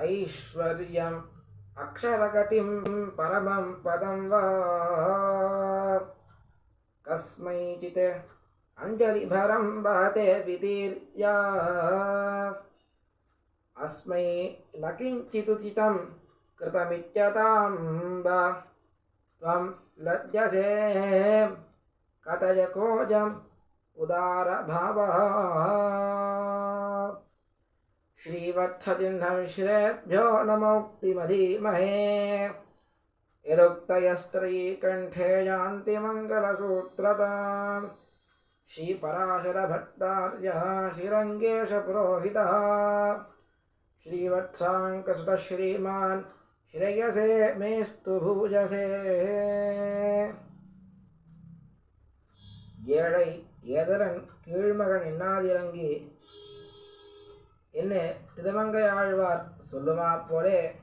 ऐश्वर्यम् अक्षरगतिं परमं पदं वा। कस्मैचित् अञ्जलिभरं वहते विदीर्या। अस्मै न किञ्चिदुचितं कृतमित्यतां वा। त्वं लज्जसे कथयकोजम् उदारभावः। श्रीवत्सचिह्नमिश्रेभ्यो नमोक्तिमधीमहे यदुक्तयस्त्रयीकण्ठे यान्ति मङ्गलसूत्रताम् श्रीपराशरभट्टार्यः श्रीरङ्गेशपुरोहितः श्रीवत्साङ्कसुतः श्रीमान् श्रेयसे मेस्तु भूजसे ஏழை ஏதரன் கீழ்மகன் எண்ணாதிறங்கி என்ன திருமங்கையாழ்வார் சொல்லுமா போலே?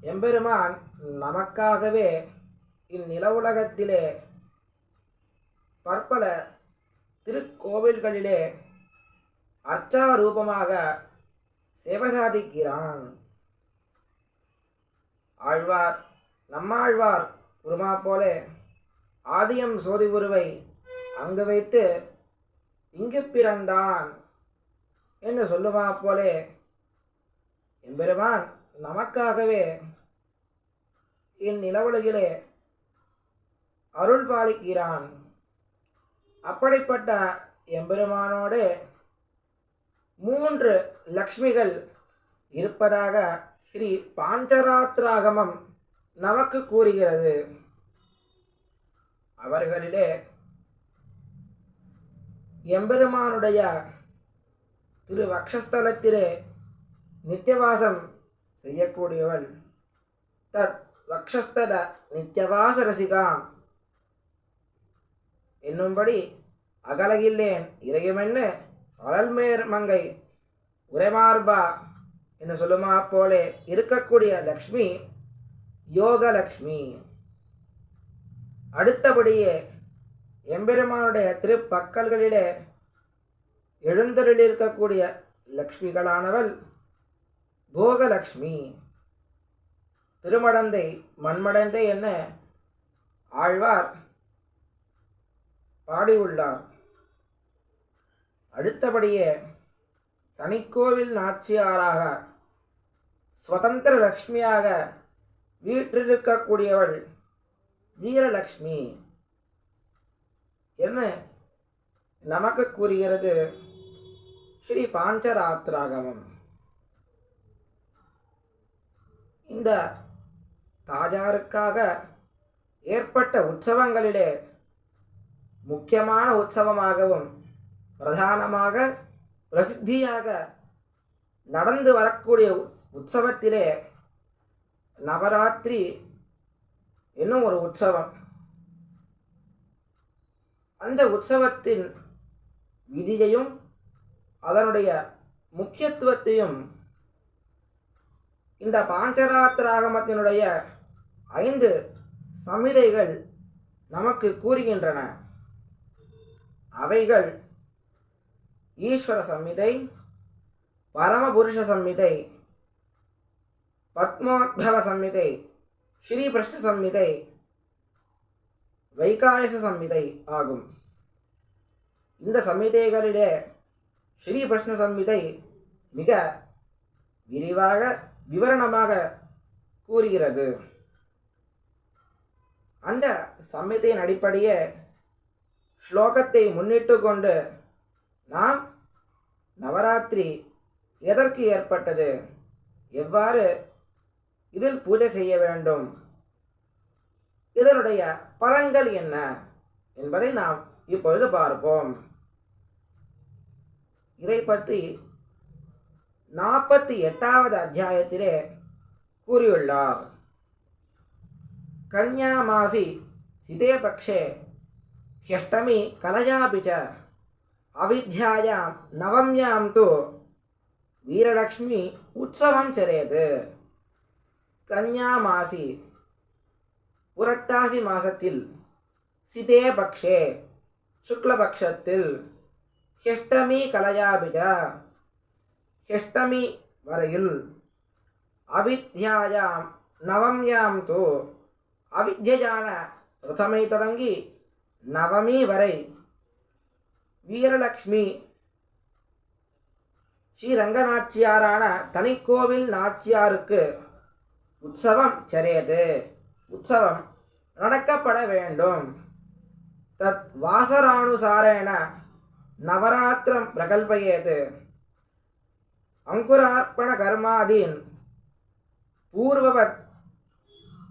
எம்பெருமான் நமக்காகவே இந்நிலவுலகத்திலே பற்பல திருக்கோவில்களிலே அர்ச்சாரூபமாக சேவை சாதிக்கிறான் ஆழ்வார் நம்மாழ்வார் உருமா போலே ஆதியம் சோதி உருவை அங்கு வைத்து இங்கு பிறந்தான். என்று சொல்லுமா போலே? எம்பெருமான் நமக்காகவே இந்நிலவுலகிலே அருள் பாலிக்கிறான். அப்படிப்பட்ட எம்பெருமானோடு மூன்று லக்ஷ்மிகள் இருப்பதாக ஸ்ரீ பாஞ்சராத்ராகமம் நமக்கு கூறுகிறது. அவர்களிலே எம்பெருமானுடைய திரு வக்ஷஸ்தலத்திலே நித்தியவாசம் செய்யக்கூடியவள். தத் வக்ஷஸ்தல நித்தியவாச ரசிகாம். என்னும்படி அகலகில்லேன் இறையுமென்னு அழல்மேர் மங்கை உரைமார்பா என்று சொல்லுமா போலே இருக்கக்கூடிய லக்ஷ்மி யோகலக்ஷ்மி. அடுத்தபடியே எம்பெருமானுடைய திருப்பக்கல்களிலே எழுந்தருளிருக்கக்கூடிய லக்ஷ்மிகளானவள் போகலக்ஷ்மி. திருமடந்தை மண்மடந்தை என்ன ஆழ்வார் பாடியுள்ளார். அடுத்தபடியே தனிக்கோவில் நாச்சியாராக சுதந்திர லக்ஷ்மியாக வீற்றிருக்கக்கூடியவள் வீரலக்ஷ்மி. என்ன நமக்கு கூறுகிறது? ஸ்ரீ பாஞ்சராத்ராகமம் இந்த தாஜாருக்காக ஏற்பட்ட உற்சவங்களிலே முக்கியமான உற்சவமாகவும் பிரதானமாக பிரசித்தியாக நடந்து வரக்கூடிய உற்சவத்திலே நவராத்திரி என்னும் ஒரு உற்சவம். அந்த உற்சவத்தின் விதியையும் அதனுடைய முக்கியத்துவத்தையும் இந்த பாஞ்சராத்திராகமத்தினுடைய ஐந்து சமிதைகள் நமக்கு கூறுகின்றன. அவைகள் ஈஸ்வர சம்மிதை பரமபுருஷ சம்மிதை பத்மோத்பவ சம்மிதை ஸ்ரீகிருஷ்ண சம்மிதை வைகாயச சம்மிதை ஆகும். இந்த சம்மிதைகளிலே ஸ்ரீ ஸ்ரீகிருஷ்ண சம்மிதை மிக விரிவாக விவரணமாக கூறுகிறது. அந்த சம்மிதையின் அடிப்படையே ஸ்லோகத்தை முன்னிட்டு கொண்டு நாம் நவராத்திரி எதற்கு ஏற்பட்டது? எவ்வாறு இதில் பூஜை செய்ய வேண்டும்? இதனுடைய பலன்கள் என்ன? என்பதை நாம் இப்பொழுது பார்ப்போம். இதை பற்றி நாற்பத்தி எட்டாவது அத்தியாயத்திலே கூறியுள்ளார். கன்யாமாசி சிதேபக்ஷே ஹியஷ்டமி கலயாபிச்ச அவித்யாயாம் நவம்யாம் தூ வீரலக்ஷ்மி உற்சவம் செரேது கன்யாமாசி புரட்டாசி மாசத்தில் சிதேபக்ஷே சுக்லபக்ஷத்தில் ஹெஷ்டமி கலயாபிஜ ஹெஷ்டமி வரையில் அவித்யாயாம் நவம்யாம் தோ அவித்யான பிரதமை தொடங்கி நவமி வரை। வீரலக்ஷ்மி ஸ்ரீரங்கநாச்சியாரான தனிக்கோவில் நாச்சியாருக்கு உற்சவம் சரியது உற்சவம் நடக்கப்பட வேண்டும். தத் வாசரானுசாரேன நவராத்திரம் பிரகல்பயேத். அங்குரார்ப்பண கர்மாதீன். பூர்வவத்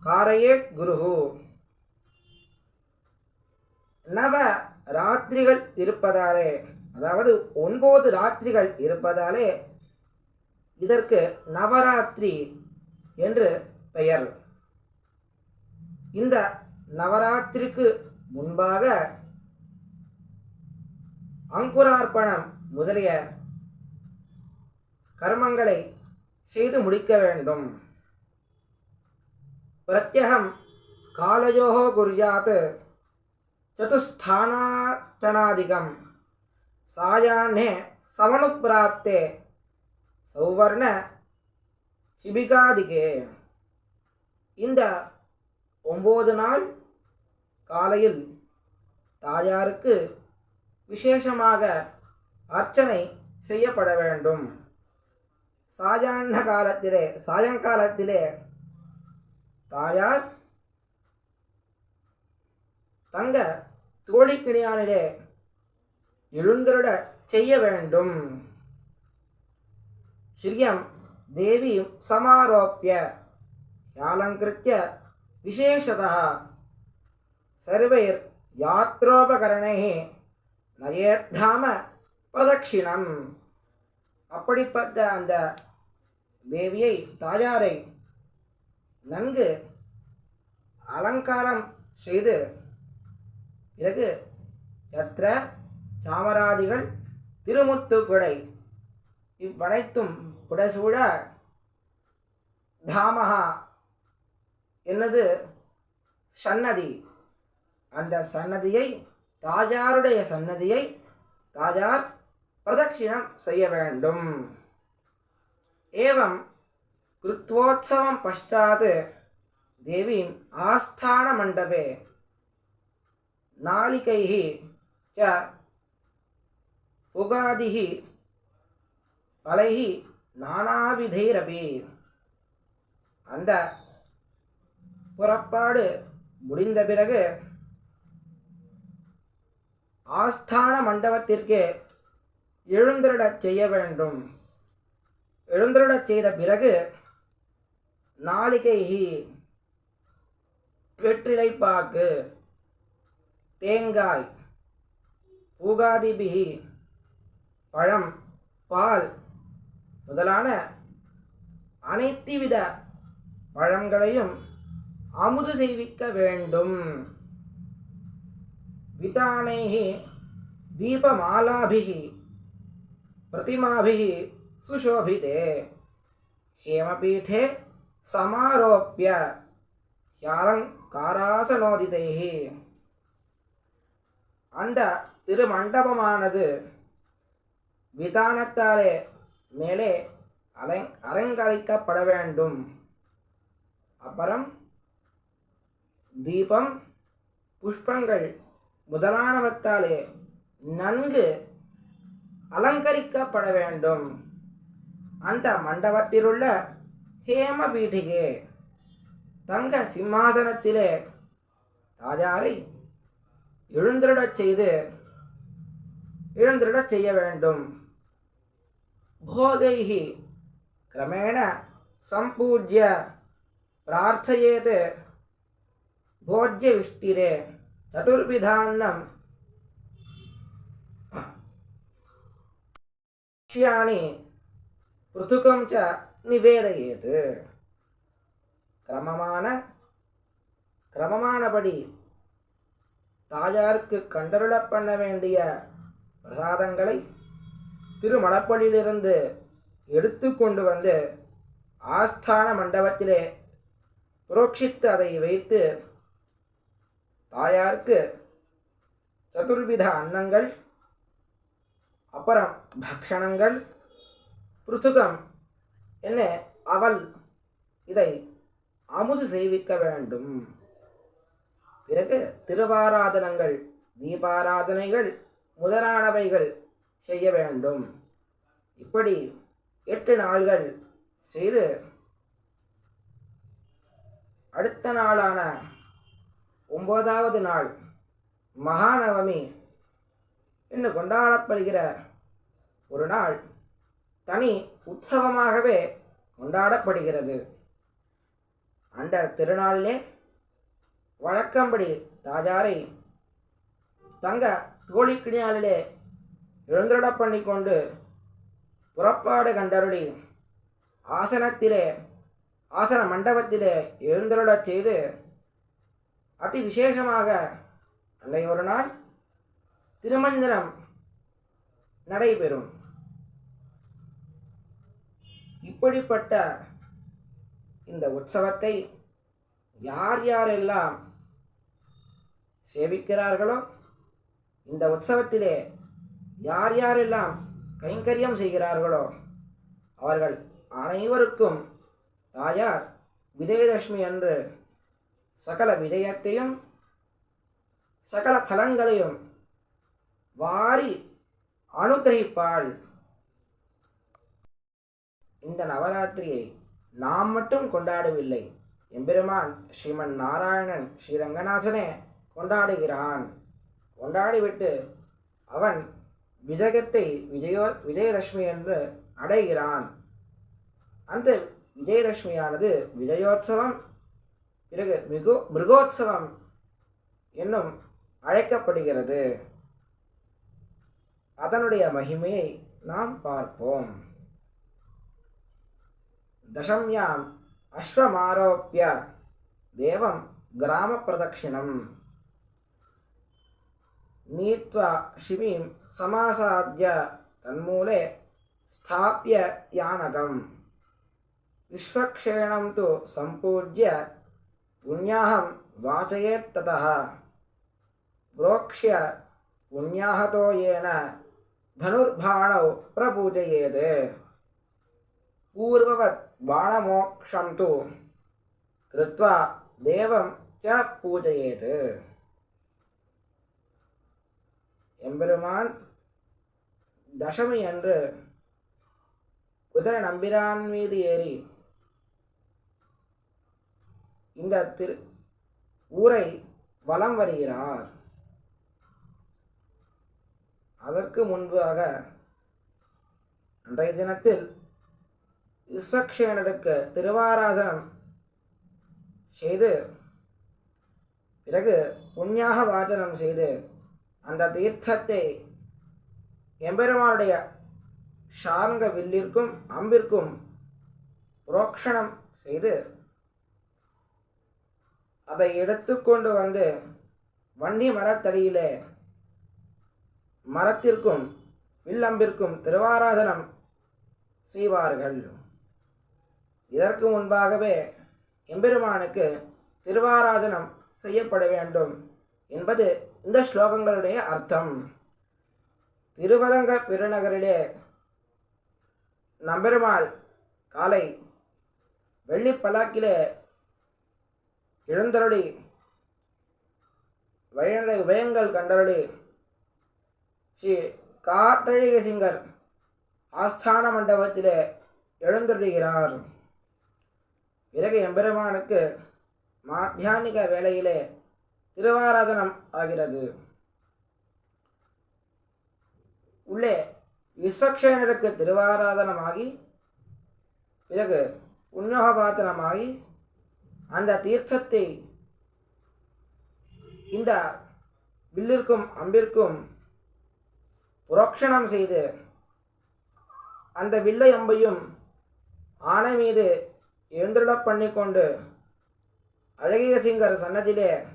காரையே குருஹு. நவ ராத்திரிகள் இருப்பதாலே அதாவது ஒன்பது ராத்திரிகள் இருப்பதாலே இதற்கு நவராத்திரி என்று பெயர். இந்த நவராத்திரிக்கு முன்பாக அங்குரார்ப்பணம் முதலிய கர்மங்களை செய்து முடிக்க வேண்டும். பிரத்யகம் காலயோ குர்யாத் சதுஸ்தானாச்சனாதிகம் சாயாஹ்னே சமனுப்பிராப்தே சௌவர்ண சிபிகாதிகே. இந்த ஒம்பது நாள் காலையில் தாயாருக்கு விசேஷமாக அர்ச்சனை செய்யப்பட வேண்டும். சாயான்ன காலத்திலே சாயங்காலத்திலே தாயார் தங்க தோழிக்கிணியானிலே எழுந்திருட செய்ய வேண்டும். ஸ்ரீயம் தேவி சமாரோப்பிய யாலங்கிருத்திய விசேஷதः. சர்வைர் யாத்ரோபகரணை நயேத்தாம பிரதட்சிணம். அப்படிப்பட்ட அந்த தேவியை தாயாரை நன்கு அலங்காரம் செய்து பிறகு சத்திர சாமராதிகள் திருமுத்து குடை இவ்வனைத்தும் புடசூழ தாமகா என்னது? சன்னதி. அந்த சன்னதியை தாயாருடைய சன்னதியை தாயார் பிரதட்சிணம் செய்ய வேண்டும். ஏவம் கிருத்வோத்சவம் பஷ்டாது தேவீம் ஆஸ்தான மண்டபே நாளிகைः च புகாதிः பலைः நானாவிதைரபி. அந்த புறப்பாடு முடிந்த பிறகு ஆஸ்தான மண்டபத்திற்கு எழுந்திரடச் செய்ய வேண்டும். எழுந்திரடச் செய்த பிறகு நாளிகை வெற்றிலைப்பாக்கு தேங்காய் பூகாதிபிகி பழம் பால் முதலான அனைத்து வித பழங்களையும் அமுது செய்விக்க வேண்டும். वितानैः दीपमालाभिः प्रतिमाभिः सुशोभिते हेमपीठे சமாரோப்பிய ஹியாலங்காராசனோதிதைஹி அந்த திருமண்டபமானது விதானத்தாலே மேலே அலை அலங்கரிக்கப்பட வேண்டும். அப்புறம் தீபம் புஷ்பங்கள் முதலானவத்தாலே நன்கு அலங்கரிக்கப்பட வேண்டும். அந்த மண்டபத்திலுள்ள ஹேம பீடிகே தங்க சிம்மாசனத்திலே ராஜாரை எழுந்திருடச் செய்து எழுந்திருடச் செய்ய வேண்டும். போகைஹி கிரமேண சம்பூஜ்ய பிரார்த்தையேது போஜ்ய விஷ்டிரே చతుర్విధాన్నం విషయాన్ని పృథుకం ச నివేదయేత్ கிரமமான கிரமமானபடி தாயாருக்கு கண்டருள பண்ண வேண்டிய பிரசாதங்களை திருமணப்பள்ளியிலிருந்து எடுத்து கொண்டு வந்து ஆஸ்தான மண்டபத்திலே புரோக்ஷித்து அதை வைத்து தாயாருக்கு சதுர்வித அன்னங்கள் அப்புறம் பக்ஷணங்கள் பிருத்துகம் என்ன அவள் இதை அமுது செய்விக்க வேண்டும். பிறகு திருவாராதனங்கள் தீபாராதனைகள் முதலானவைகள் செய்ய வேண்டும். இப்படி எட்டு நாள்கள் செய்து அடுத்த நாளான ஒன்பதாவது நாள் மகாநவமி. என்று கொண்டாடப்படுகிற ஒரு நாள் தனி உற்சவமாகவே கொண்டாடப்படுகிறது. அந்த திருநாளிலே வழக்கம்படி தாஜாரை தங்க தோழிக்கிணியாலிலே எழுந்திரட பண்ணி கொண்டு புறப்பாடு கண்டருளி ஆசனத்திலே ஆசன மண்டபத்திலே எழுந்தருளச் செய்து அதி விசேஷமாக அன்றைய ஒரு நாள் திருமஞ்சனம் நடைபெறும். இப்படிப்பட்ட இந்த உற்சவத்தை யார் யாரெல்லாம் சேவிக்கிறார்களோ இந்த உற்சவத்திலே யார் யாரெல்லாம் கைங்கரியம் செய்கிறார்களோ அவர்கள் அனைவருக்கும் தாயார் விஜயதசமி அன்று சகல விஜயத்தையும் சகல பலன்களையும் வாரி அனுகிரகிப்பாள். இந்த நவராத்திரியை நாம் மட்டும் கொண்டாடவில்லை. எம்பெருமான் ஸ்ரீமன் நாராயணன் ஸ்ரீரங்கநாதனே கொண்டாடுகிறான். கொண்டாடிவிட்டு அவன் விஜயத்தை விஜயோ விஜயலட்சுமி என்று அடைகிறான். அந்த விஜயலட்சுமியானது விஜயோத்சவம் பிறகு மிகு மிருகோற்சவம் என்னும் அழைக்கப்படுகிறது. அதனுடைய மகிமையை நாம் பார்ப்போம். தசம்யாம் அஸ்வமாரோப்பிய தேவம் கிராம பிரதட்சிணம் நீத்வா சிமிம் சமாசாத்திய தன்மூலே ஸ்தாபிய யானகம். விஸ்வக்ஷேணம் தூ சம்பூஜ்ய पुण्याहं वाचयेत्ततः प्रोक्ष्य पुण्याहतो येन धनुर्बाणौ प्रपूजयेत् पूर्ववत् बाणमोक्षं तु कृत्वा देवं च पूजयेत् எம்பெருமான் தசமி அன்று குதிரை நம்பிரான் மீது ஏறி இந்த திரு ஊரை வலம் வருகிறார். அதற்கு முன்பாக அன்றைய தினத்தில் விஸ்வக்ஷேனருக்கு திருவாராதனம் செய்து பிறகு புண்ணியாக வாசனம் செய்து அந்த தீர்த்தத்தை எம்பெருமானுடைய ஷார்ங்க வில்லிற்கும் அம்பிற்கும் புரோக்ஷணம் செய்து அதை எடுத்துக்கொண்டு வந்து வண்டி மரத்தடியிலே மரத்திற்கும் வில்லம்பிற்கும் திருவாராதனம் செய்வார்கள். இதற்கு முன்பாகவே எம்பெருமானுக்கு திருவாராதனம் செய்யப்பட வேண்டும் என்பது இந்த ஸ்லோகங்களுடைய அர்த்தம். திருவரங்க பெருநகரிலே நம்பெருமாள் காலை வெள்ளி பல்லாக்கிலே எழுந்தருளி வயநிலை உபயங்கள் கண்டருளி. ஸ்ரீ காட்டழிக சிங்கர் ஆஸ்தான மண்டபத்திலே எழுந்தருளுகிறார். பிறகு எம்பெருமானுக்கு மாத்தியானிக வேளையிலே திருவாராதனம் ஆகிறது. உள்ளே விஸ்வக்ஷேனருக்கு திருவாராதனமாகி பிறகு புண்ணியோகபாத்தனமாகி அந்த தீர்த்தத்தை இந்த வில்லிற்கும் அம்பிற்கும் புரோக்ஷணம் செய்து அந்த வில்லை அம்பையும் ஆனை மீது எழுந்திருடப் பண்ணிக்கொண்டு அழகிய சிங்கர் சன்னதியிலே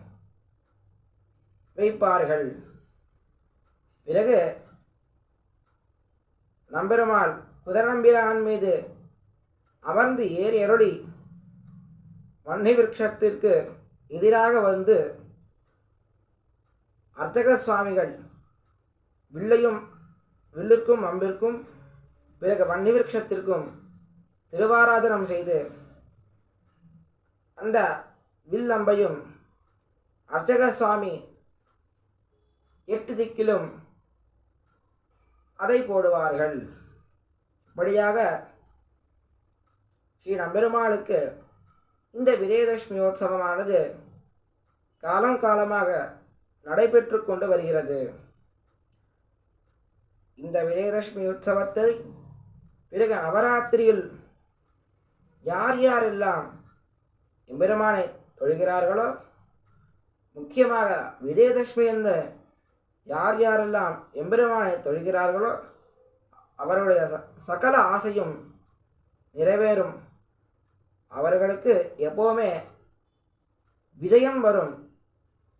வைப்பார்கள். பிறகு நம்பெருமாள் குதிரநம்பிரான் மீது அமர்ந்து ஏறி அருளி வன்னி விருட்சத்திற்கு எதிராக வந்து அர்ச்சக சுவாமிகள் வில்லையும் வில்லிற்கும் அம்பிற்கும் பிறகு வன்னி விருட்சத்திற்கும் திருவாராதனம் செய்து அந்த வில் அம்பையும் அர்ச்சக சுவாமி எட்டு திக்கிலும் அதை போடுவார்கள். இப்படியாக ஸ்ரீ நம்பெருமாளுக்கு இந்த விஜயதசமியோத்சவமானது காலம் காலமாக நடைபெற்று கொண்டு வருகிறது. இந்த விஜயதசமி உற்சவத்தில் பிறகு நவராத்திரியில் யார் யாரெல்லாம் எம்பெருமானை தொழுகிறார்களோ முக்கியமாக விஜயதசமி என்று யார் யாரெல்லாம் எம்பெருமானை தொழுகிறார்களோ அவருடைய ச சகல ஆசையும் நிறைவேறும். அவர்களுக்கு எப்போவுமே விஜயம் வரும்.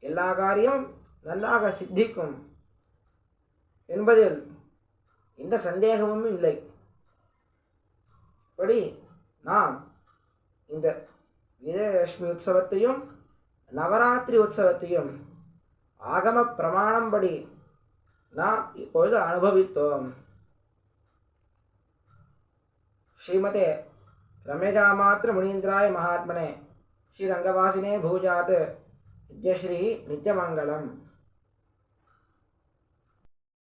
எல்லா காரியம் நல்லாக சித்திக்கும் என்பதில் எந்த சந்தேகமும் இல்லை. இப்படி நாம் இந்த விஜயலட்சுமி உற்சவத்தையும் நவராத்திரி உற்சவத்தையும் ஆகம பிரமாணம்படி நாம் இப்பொழுது அனுபவித்தோம். ஸ்ரீமதே रम्यजामात्र मुनीन्द्राय महात्मने श्रीरङ्गवासिने भूजात्। जयश्री नित्यमंगलम